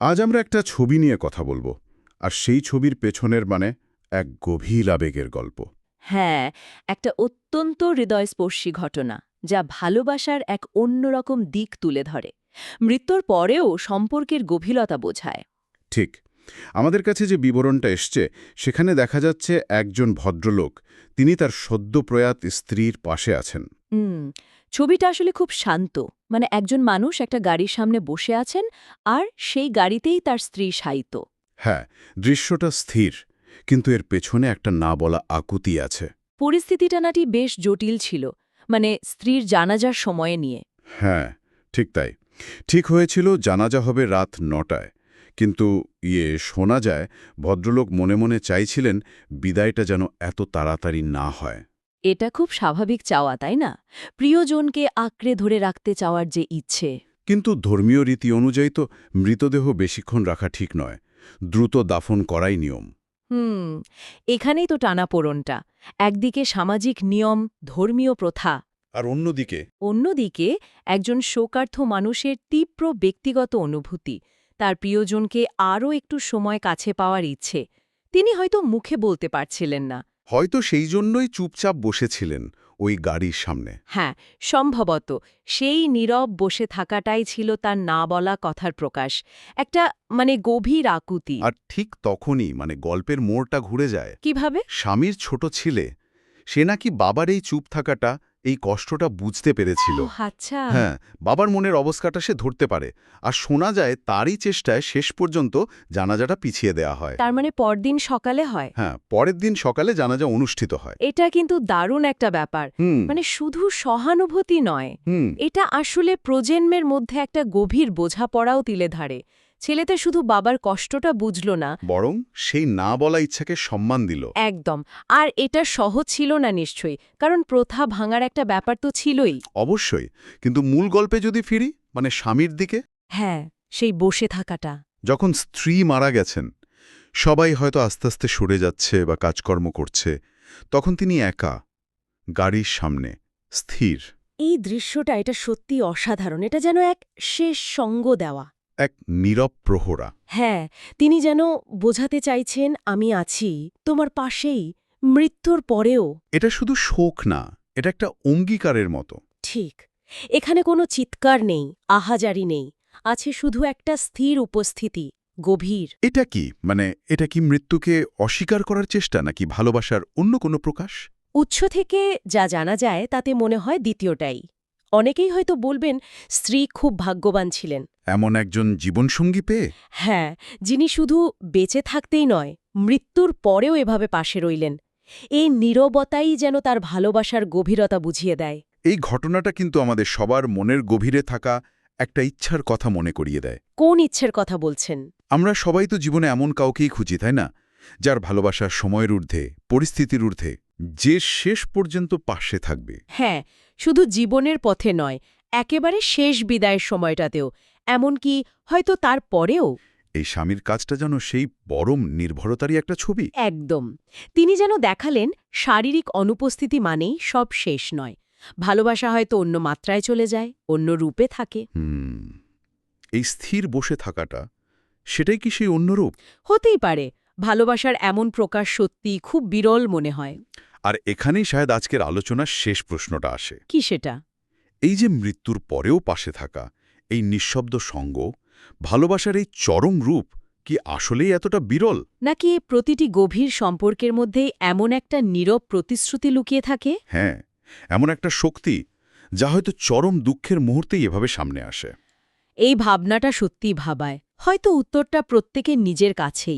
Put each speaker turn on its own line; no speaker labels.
আজ আমরা একটা ছবি নিয়ে কথা বলব আর সেই ছবির পেছনের মানে এক গভীর আবেগের গল্প।
হ্যাঁ একটা অত্যন্ত হৃদয়স্পর্শী ঘটনা যা ভালোবাসার এক অন্যরকম দিক তুলে ধরে। মৃত্যুর পরেও সম্পর্কের গভীরতা বোঝায়।
ঠিক আমাদের কাছে যে বিবরণটা এসছে সেখানে দেখা যাচ্ছে একজন ভদ্রলোক তিনি তার সদ্য প্রয়াত স্ত্রীর পাশে আছেন।
ছবিটা আসলে খুব শান্ত। মানে একজন মানুষ একটা গাড়ির সামনে বসে আছেন আর সেই গাড়িতেই তার স্ত্রী শায়িত।
হ্যাঁ দৃশ্যটা স্থির কিন্তু এর পেছনে একটা না বলা আকুতি আছে।
পরিস্থিতিটা নাটি বেশ জটিল ছিল মানে স্ত্রীর জানাজার সময়ে নিয়ে।
হ্যাঁ ঠিক তাই। ঠিক হয়েছিল জানাজা হবে রাত নটায় কিন্তু ইয়ে শোনা যায় ভদ্রলোক মনে মনে চাইছিলেন বিদায়টা যেন এত তাড়াতাড়ি না হয়।
এটা খুব স্বাভাবিক চাওয়া তাই না? প্রিয়জনকে আঁকড়ে ধরে রাখতে চাওয়ার যে ইচ্ছে।
কিন্তু ধর্মীয় রীতি অনুযায়ী তো মৃতদেহ বেশিক্ষণ রাখা ঠিক নয়। দ্রুত দাফন করাই নিয়ম।
হুম এখানেই তো টানা টানাপোড়নটা। একদিকে সামাজিক নিয়ম ধর্মীয় প্রথা।
আর অন্যদিকে?
অন্যদিকে একজন শোকার্থ মানুষের তীব্র ব্যক্তিগত অনুভূতি তার প্রিয়জনকে আরও একটু সময় কাছে পাওয়ার ইচ্ছে। তিনি হয়তো মুখে বলতে পারছিলেন না।
হয়তো সেই জন্যই চুপচাপ বসেছিলেন ওই গাড়ির সামনে।
হ্যাঁ সম্ভবত সেই নীরব বসে থাকাটাই ছিল তার না বলা কথার প্রকাশ। একটা মানে গভীর আকুতি।
আর ঠিক তখনই মানে গল্পের মোড়টা ঘুরে যায়।
কীভাবে?
স্বামীর ছোট ছেলে সে নাকি বাবার এই চুপ থাকাটা এই কষ্টটা বুঝতে পেরেছিল।
আচ্ছা।
হ্যাঁ বাবার মনের অবস্থাটা সে ধরতে পারে। আর শোনা যায় তারই চেষ্টায় শেষ পর্যন্ত জানাজাটা পিছিয়ে দেয়া হয়।
তার মানে পরদিন সকালে হয়?
হ্যাঁ পরের দিন সকালে জানাজা অনুষ্ঠিত হয়।
এটা কিন্তু দারুণ একটা ব্যাপার। মানে শুধু সহানুভূতি নয়
হুম।
এটা আসলে প্রজন্মের মধ্যে একটা গভীর বোঝাপড়াও তিলে ধারে। ছেলেতে শুধু বাবার কষ্টটা বুঝল না।
বরং সেই না বলা ইচ্ছাকে সম্মান দিল।
একদম। আর এটা সহজ ছিল না নিশ্চয়ই কারণ প্রথা ভাঙার একটা ব্যাপার তো ছিলই।
অবশ্যই কিন্তু মূল গল্পে যদি ফিরি মানে স্বামীর দিকে?
হ্যাঁ সেই বসে থাকাটা।
যখন স্ত্রী মারা গেছেন সবাই হয়তো আস্তে আস্তে সরে যাচ্ছে বা কাজকর্ম করছে তখন তিনি একা গাড়ির সামনে স্থির।
এই দৃশ্যটা এটা সত্যি অসাধারণ। এটা যেন এক শেষ সঙ্গ দেওয়া।
এক নীরব প্রহরা।
হ্যাঁ তিনি যেন বোঝাতে চাইছেন আমি আছি তোমার পাশেই মৃত্যুর পরেও।
এটা শুধু শোক না এটা একটা অঙ্গীকারের মতো।
ঠিক এখানে কোনো চিৎকার নেই আহাজারি নেই আছে শুধু একটা স্থির উপস্থিতি গভীর।
এটা কি? মানে এটা কি মৃত্যুকে অস্বীকার করার চেষ্টা নাকি ভালোবাসার অন্য কোনো প্রকাশ?
উৎস থেকে যা জানা যায় তাতে মনে হয় দ্বিতীয়টাই। অনেকেই হয়তো বলবেন স্ত্রী খুব ভাগ্যবান ছিলেন।
এমন একজন জীবনসঙ্গী পেয়ে?
হ্যাঁ যিনি শুধু বেঁচে থাকতেই নয় মৃত্যুর পরেও এভাবে পাশে রইলেন। এই নীরবতাই যেন তার ভালোবাসার গভীরতা বুঝিয়ে দেয়।
এই ঘটনাটা কিন্তু আমাদের সবার মনের গভীরে থাকা একটা ইচ্ছার কথা মনে করিয়ে দেয়।
কোন ইচ্ছের কথা বলছেন?
আমরা সবাই তো জীবনে এমন কাউকেই খুঁজি তাই না? যার ভালোবাসা সময়ের ঊর্ধ্বে পরিস্থিতির ঊর্ধ্বে যে শেষ পর্যন্ত পাশে থাকবে।
হ্যাঁ শুধু জীবনের পথে নয় একেবারে শেষ বিদায়ের সময়টাতেও এমনকি হয়তো তার পরেও
এই স্বামীর কাজটা যেন সেই পরম নির্ভরতারই একটা ছবি।
একদম। তিনি যেন দেখালেন শারীরিক অনুপস্থিতি মানেই সব শেষ নয়। ভালোবাসা হয়তো অন্য মাত্রায় চলে যায় অন্য রূপে থাকে।
এই স্থির বসে থাকাটা সেটাই কি সেই অন্যরূপ
হতেই পারে ভালোবাসার এমন প্রকাশ সত্যি খুব বিরল মনে হয়।
আর এখানেই শায়দ আজকের আলোচনার শেষ প্রশ্নটা আসে।
কি সেটা?
এই যে মৃত্যুর পরেও পাশে থাকা এই নিঃশব্দ সঙ্গ ভালোবাসার এই চরম রূপ কি আসলেই এতটা বিরল?
নাকি প্রতিটি গভীর সম্পর্কের মধ্যেই এমন একটা নীরব প্রতিশ্রুতি লুকিয়ে থাকে?
হ্যাঁ এমন একটা শক্তি যা হয়তো চরম দুঃখের মুহূর্তেই এভাবে সামনে আসে।
এই ভাবনাটা সত্যিই ভাবায়। হয়তো উত্তরটা প্রত্যেকের নিজের কাছেই।